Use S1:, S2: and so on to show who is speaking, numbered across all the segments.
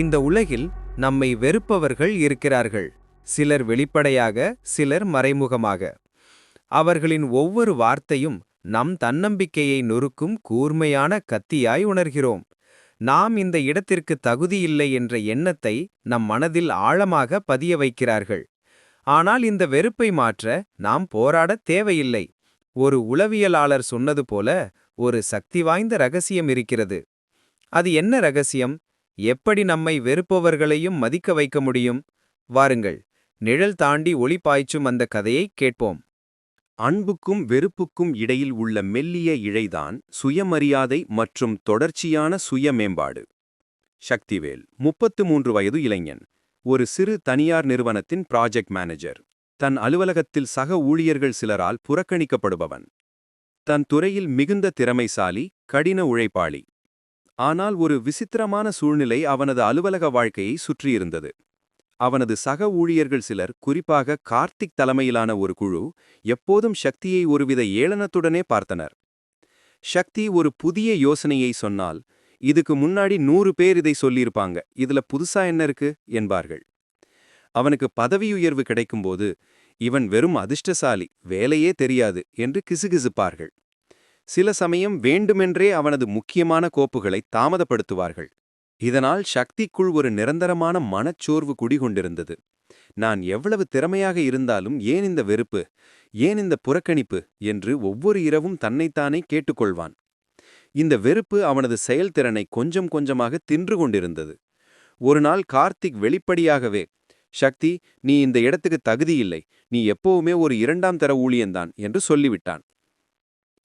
S1: இந்த உலகில் நம்மை வெறுப்பவர்கள் இருக்கிறார்கள். சிலர் வெளிப்படையாக சிலர் மறைமுகமாக. அவர்களின் ஒவ்வொரு வார்த்தையும் நம் தன்னம்பிக்கையை நொறுக்கும் கூர்மையான கத்தியாய் உணர்கிறோம். நாம் இந்த இடத்திற்கு தகுதியில்லை என்ற எண்ணத்தை நம் மனதில் ஆழமாக பதிய வைக்கிறார்கள். ஆனால் இந்த வெறுப்பை மாற்ற நாம் போராட தேவையில்லை. ஒரு உளவியலாளர் சொன்னது போல ஒரு சக்தி வாய்ந்த ரகசியம் இருக்கிறது. அது என்ன ரகசியம்? எப்படி நம்மை வெறுப்பவர்களையும் மதிக்க வைக்க முடியும்? வாருங்கள் நிழல் தாண்டி ஒளி பாய்ச்சும் அந்த கதையை கேட்போம்.
S2: அன்புக்கும் வெறுப்புக்கும் இடையில் உள்ள மெல்லிய இழைதான் சுயமரியாதை மற்றும் தொடர்ச்சியான சுய மேம்பாடு சக்திவேல் முப்பத்து மூன்று வயது இளைஞன் ஒரு சிறு தனியார் நிறுவனத்தின் ப்ராஜெக்ட் மேனேஜர். தன் அலுவலகத்தில் சக ஊழியர்கள் சிலரால் புறக்கணிக்கப்படுபவன். தன் துறையில் மிகுந்த திறமைசாலி கடின உழைப்பாளி. ஆனால் ஒரு விசித்திரமான சூழ்நிலை அவனது அலுவலக வாழ்க்கையை சுற்றியிருந்தது. அவனது சக ஊழியர்கள் சிலர் குறிப்பாக கார்த்திக் தலைமையிலான ஒரு குழு எப்போதும் சக்தியை ஒருவித ஏளனத்துடனே பார்த்தனர். சக்தி ஒரு புதிய யோசனையை சொன்னால் இதுக்கு முன்னாடி நூறு பேர் இதை சொல்லியிருப்பாங்க இதுல புதுசா என்ன இருக்கு? என்பார்கள். அவனுக்கு பதவியுயர்வு கிடைக்கும்போது இவன் வெறும் அதிர்ஷ்டசாலி வேலையே தெரியாது என்று கிசுகிசுப்பார்கள். சில சமயம் வேண்டுமென்றே அவனது முக்கியமான கோப்புகளை தாமதப்படுத்துவார்கள். இதனால் சக்திக்குள் ஒரு நிரந்தரமான மனச்சோர்வு குடிகொண்டிருந்தது. நான் எவ்வளவு திறமையாக இருந்தாலும் ஏன் இந்த வெறுப்பு ஏன் இந்த புறக்கணிப்பு என்று ஒவ்வொரு இரவும் தன்னைத்தானே கேட்டுக்கொள்வான். இந்த வெறுப்பு அவனது செயல்திறனை கொஞ்சம் கொஞ்சமாக தின்று கொண்டிருந்தது. ஒரு நாள் கார்த்திக் வெளிப்படியாகவே சக்தி நீ இந்த இடத்துக்கு தகுதியில்லை. நீ எப்போவுமே ஒரு இரண்டாம் தர ஊழியன்தான் என்று சொல்லிவிட்டான்.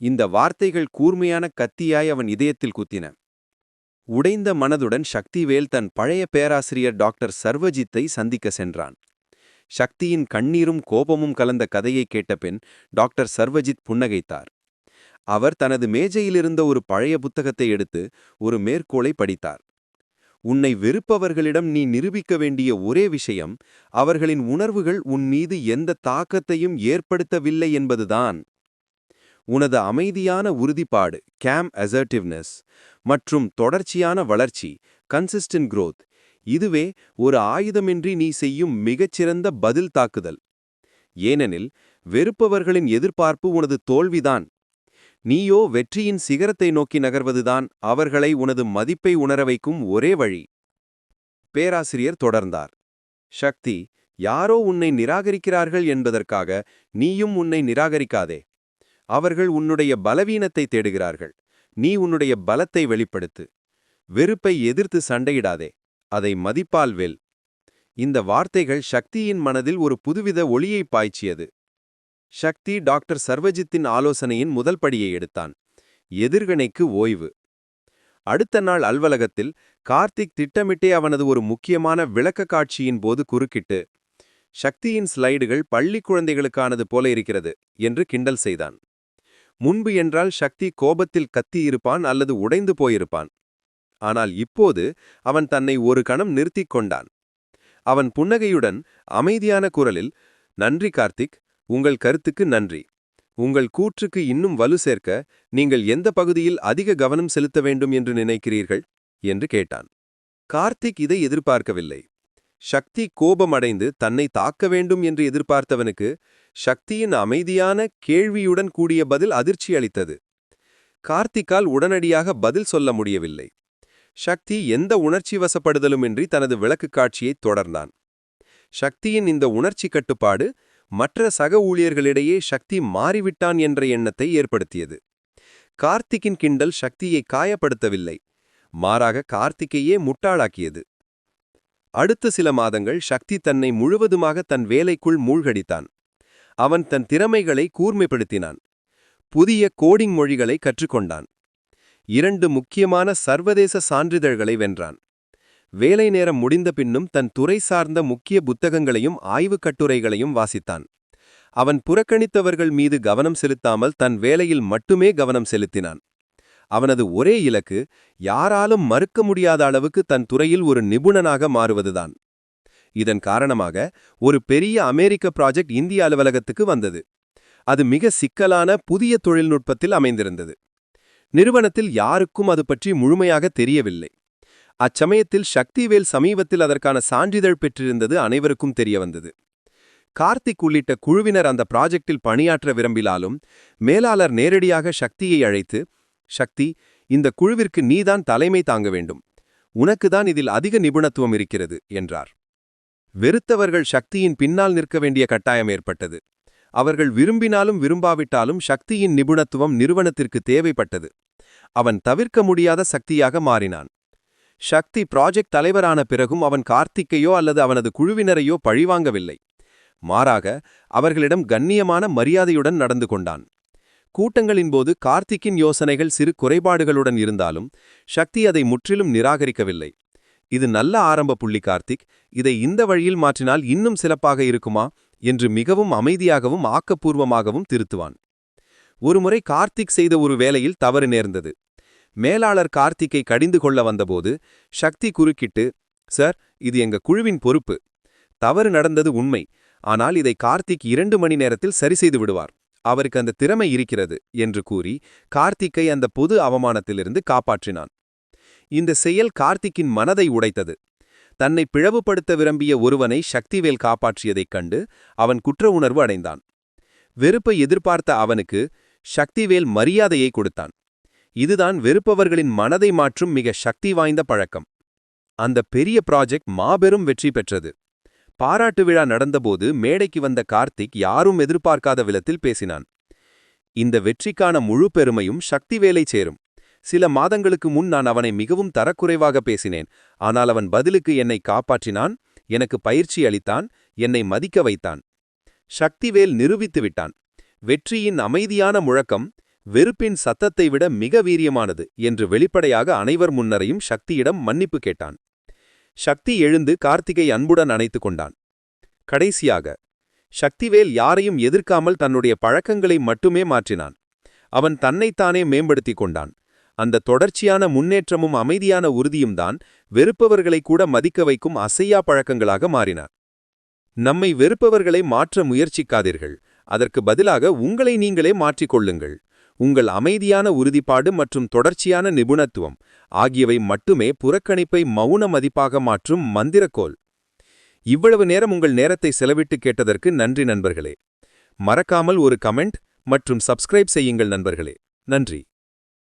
S2: இந்த வார்த்தைகள் கூர்மையான கத்தியாய் அவன் இதயத்தில் குத்தின. உடைந்த மனதுடன் சக்திவேல் தன் பழைய பேராசிரியர் டாக்டர் சர்வஜித்தை சந்திக்க சென்றான். சக்தியின் கண்ணீரும் கோபமும் கலந்த கதையை கேட்டபின் டாக்டர் சர்வஜித் புன்னகைத்தார். அவர் தனது மேஜையிலிருந்த ஒரு பழைய புத்தகத்தை எடுத்து ஒரு மேற்கோளை படித்தார். உன்னை வெறுப்பவர்களிடம் நீ நிரூபிக்க வேண்டிய ஒரே விஷயம் அவர்களின் உணர்வுகள் உன் மீது எந்த தாக்கத்தையும் ஏற்படுத்தவில்லை என்பதுதான். உனது அமைதியான உறுதிப்பாடு கேம் அசர்டிவ்னஸ் மற்றும் தொடர்ச்சியான வளர்ச்சி கன்சிஸ்டன்ட் க்ரோத் இதுவே ஒரு ஆயுதமின்றி நீ செய்யும் மிகச்சிறந்த பதில் தாக்குதல். ஏனெனில் வெறுப்பவர்களின் எதிர்பார்ப்பு உனது தோல்விதான். நீயோ வெற்றியின் சிகரத்தை நோக்கி நகர்வதுதான் அவர்களை உனது மதிப்பை உணர வைக்கும் ஒரே வழி. பேராசிரியர் தொடர்ந்தார். சக்தி யாரோ உன்னை நிராகரிக்கிறார்கள் என்பதற்காக நீயும் உன்னை நிராகரிக்காதே. அவர்கள் உன்னுடைய பலவீனத்தை தேடுகிறார்கள். நீ உன்னுடைய பலத்தை வெளிப்படுத்து. வெறுப்பை எதிர்த்து சண்டையிடாதே. அதை மதிப்பால் வெல். இந்த வார்த்தைகள் சக்தியின் மனதில் ஒரு புதுவித ஒளியை பாய்ச்சியது. சக்தி டாக்டர் சர்வஜித்தின் ஆலோசனையின் முதல் படியை எடுத்தான். எதிர்கணைக்கு ஓய்வு. அடுத்த நாள் அலுவலகத்தில் கார்த்திக் திட்டமிட்டே அவனது ஒரு முக்கியமான விளக்க காட்சியின் போது குறுக்கிட்டு சக்தியின் ஸ்லைடுகள் பள்ளி குழந்தைகளுக்கானது போல இருக்கிறது என்று கிண்டல் செய்தான். முன்பு என்றால் சக்தி கோபத்தில் கத்தியிருப்பான் அல்லது உடைந்து போயிருப்பான். ஆனால் இப்போது அவன் தன்னை ஒரு கணம் நிறுத்திக் கொண்டான். அவன் புன்னகையுடன் அமைதியான குரலில் நன்றி கார்த்திக் உங்கள் கருத்துக்கு நன்றி. உங்கள் கூற்றுக்கு இன்னும் வலு சேர்க்க நீங்கள் எந்த பகுதியில் அதிக கவனம் செலுத்த வேண்டும் என்று நினைக்கிறீர்கள்? என்று கேட்டான். கார்த்திக் இதை எதிர்பார்க்கவில்லை. சக்தி கோபமடைந்து தன்னை தாக்க வேண்டும் என்று எதிர்பார்த்தவனுக்கு சக்தியின் அமைதியான கேள்வியுடன் கூடிய பதில் அதிர்ச்சி அளித்தது. கார்த்திக்கால் உடனடியாக பதில் சொல்ல முடியவில்லை. சக்தி எந்த உணர்ச்சி வசப்படுதலுமின்றி தனது விளக்குக் காட்சியைத் தொடர்ந்தான். சக்தியின் இந்த உணர்ச்சி கட்டுப்பாடு மற்ற சக ஊழியர்களிடையே சக்தி மாறிவிட்டான் என்ற எண்ணத்தை ஏற்படுத்தியது. கார்த்திக்கின் கிண்டல் சக்தியை காயப்படுத்தவில்லை. மாறாக கார்த்திகையே முட்டாளாக்கியது. அடுத்த சில மாதங்கள் சக்தி தன்னை முழுவதுமாக தன் வேலைக்குள் மூழ்கடித்தான். அவன் தன் திறமைகளை கூர்மைப்படுத்தினான். புதிய கோடிங் மொழிகளை கற்றுக்கொண்டான். இரண்டு முக்கியமான சர்வதேச சான்றிதழ்களை வென்றான். வேலை நேரம் முடிந்த பின்னும் தன் துறை சார்ந்த முக்கிய புத்தகங்களையும் ஆய்வுக் கட்டுரைகளையும் வாசித்தான். அவன் புறக்கணித்தவர்கள் மீது கவனம் செலுத்தாமல் தன் வேலையில் மட்டுமே கவனம் செலுத்தினான். அவனது ஒரே இலக்கு யாராலும் மறுக்க முடியாத அளவுக்கு தன் துறையில் ஒரு நிபுணனாக மாறுவதுதான். இதன் காரணமாக ஒரு பெரிய அமெரிக்க ப்ராஜெக்ட் இந்திய அலுவலகத்துக்கு வந்தது. அது மிக சிக்கலான புதிய தொழில்நுட்பத்தில் அமைந்திருந்தது. நிறுவனத்தில் யாருக்கும் அது பற்றி முழுமையாக தெரியவில்லை. அச்சமயத்தில் சக்திவேல் சமீபத்தில் அதற்கான சான்றிதழ் பெற்றிருந்தது அனைவருக்கும் தெரிய வந்தது கார்த்திக் உள்ளிட்ட குழுவினர் அந்த ப்ராஜெக்டில் பணியாற்ற விரும்பினாலும் மேலாளர் நேரடியாக சக்தியை அழைத்து சக்தி இந்த குழுவிற்கு நீதான் தலைமை தாங்க வேண்டும். உனக்குதான் இதில் அதிக நிபுணத்துவம் இருக்கிறது என்றார். வெறுத்தவர்கள் சக்தியின் பின்னால் நிற்க வேண்டிய கட்டாயம் ஏற்பட்டது. அவர்கள் விரும்பினாலும் விரும்பாவிட்டாலும் சக்தியின் நிபுணத்துவம் நிறுவனத்திற்கு தேவைப்பட்டது. அவன் தவிர்க்க முடியாத சக்தியாக மாறினான். சக்தி ப்ராஜெக்ட் தலைவரான பிறகும் அவன் கார்த்திக்கையோ அல்லது அவனது குழுவினரையோ பழிவாங்கவில்லை. மாறாக அவர்களிடம் கண்ணியமான மரியாதையுடன் நடந்து கொண்டான். கூட்டங்களின் போது கார்த்திக்கின் யோசனைகள் சிறு குறைபாடுகளுடன் இருந்தாலும் சக்தி அதை முற்றிலும் நிராகரிக்கவில்லை. இது நல்ல ஆரம்ப புள்ளி கார்த்திக் இதை இந்த வழியில் மாற்றினால் இன்னும் சிறப்பாக இருக்குமா? என்று மிகவும் அமைதியாகவும் ஆக்கப்பூர்வமாகவும் திருத்துவான். ஒருமுறை கார்த்திக் செய்த ஒரு வேலையில் தவறு நேர்ந்தது. மேலாளர் கார்த்திக்கை கடிந்து கொள்ள வந்தபோது சக்தி குறுக்கிட்டு சார் இது எங்க குழுவின் பொறுப்பு. தவறு நடந்தது உண்மை. ஆனால் இதை கார்த்திக் இரண்டு மணி நேரத்தில் சரி செய்து விடுவார். அவருக்கு அந்த திறமை இருக்கிறது என்று கூறி கார்த்திக்கை அந்த பொது அவமானத்திலிருந்து காப்பாற்றினான். இந்த செயல் கார்த்திக்கின் மனதை உடைத்தது. தன்னை பிளவுபடுத்த விரும்பிய ஒருவனை சக்திவேல் காப்பாற்றியதைக் கண்டு அவன் குற்ற உணர்வு அடைந்தான். வெறுப்பை எதிர்பார்த்த அவனுக்கு சக்திவேல் மரியாதையை கொடுத்தான். இதுதான் வெறுப்பவர்களின் மனதை மாற்றும் மிக சக்தி வாய்ந்த பழக்கம். அந்த பெரிய ப்ராஜெக்ட் மாபெரும் வெற்றி பெற்றது. பாராட்டு விழா நடந்தபோது மேடைக்கு வந்த கார்த்திக் யாரும் எதிர்பார்க்காத விதத்தில் பேசினான். இந்த வெற்றிக்கான முழு பெருமையும் சக்தி வேலை சேரும். சில மாதங்களுக்கு முன் நான் அவனை மிகவும் தரக்குறைவாக பேசினேன். ஆனால் அவன் பதிலுக்கு என்னை காப்பாற்றினான் எனக்கு பயிற்சி அளித்தான் என்னை மதிக்க வைத்தான். சக்திவேல் நிரூபித்து விட்டான். வெற்றியின் அமைதியான முழக்கம் வெறுப்பின் சத்தத்தை விட மிக வீரியமானது என்று வெளிப்படையாக அனைவர் முன்னரையும் சக்தியிடம் மன்னிப்பு கேட்டான். சக்தி எழுந்து கார்த்திகை அன்புடன் அணைத்துக் கொண்டான். கடைசியாக சக்திவேல் யாரையும் எதிர்க்காமல் தன்னுடைய பழக்கங்களை மட்டுமே மாற்றினான். அவன் தன்னைத்தானே மேம்படுத்திக் கொண்டான். அந்த தொடர்ச்சியான முன்னேற்றமும் அமைதியான உறுதியும் தான் வெறுப்பவர்களை கூட மதிக்க வைக்கும் அசையா பழக்கங்களாக மாறின. நம்மை வெறுப்பவர்களை மாற்ற முயற்சிக்காதீர்கள். அதற்கு பதிலாக உங்களை நீங்களே மாற்றிக்கொள்ளுங்கள் உங்கள் அமைதியான உறுதிப்பாடு மற்றும் தொடர்ச்சியான நிபுணத்துவம் ஆகியவை மட்டுமே புறக்கணிப்பை மௌன மதிப்பாக மாற்றும் மந்திரக்கோல் இவ்வளவு நேரம் உங்கள் நேரத்தை செலவிட்டு கேட்டதற்கு நன்றி நண்பர்களே. மறக்காமல் ஒரு கமெண்ட் மற்றும் சப்ஸ்கிரைப் செய்யுங்கள் நண்பர்களே. நன்றி.